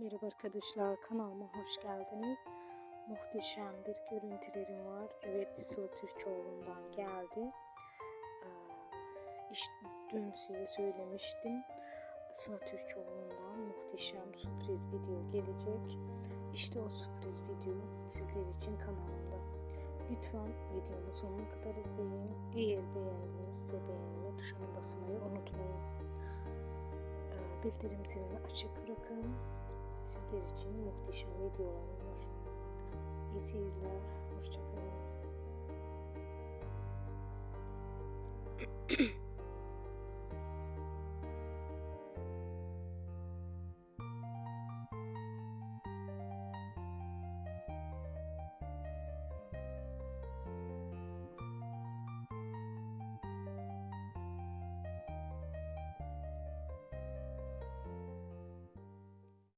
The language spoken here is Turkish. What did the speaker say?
Merhaba arkadaşlar kanalıma hoş geldiniz. Muhteşem bir görüntülerim var. Evet Sıla Türkoğlu'ndan geldi. Ee, dün size söylemiştim. Sıla Türkoğlu'ndan muhteşem sürpriz video gelecek. İşte o sürpriz video sizler için kanalımda. Lütfen videomu sonuna kadar izleyin. Eğer beğendinizse beğenme tuşuna basmayı unutmayın. Ee, Bildirim zilini açık bırakın sizler için muhteşem videolarım var. İyi seyirler, hoşçakalın.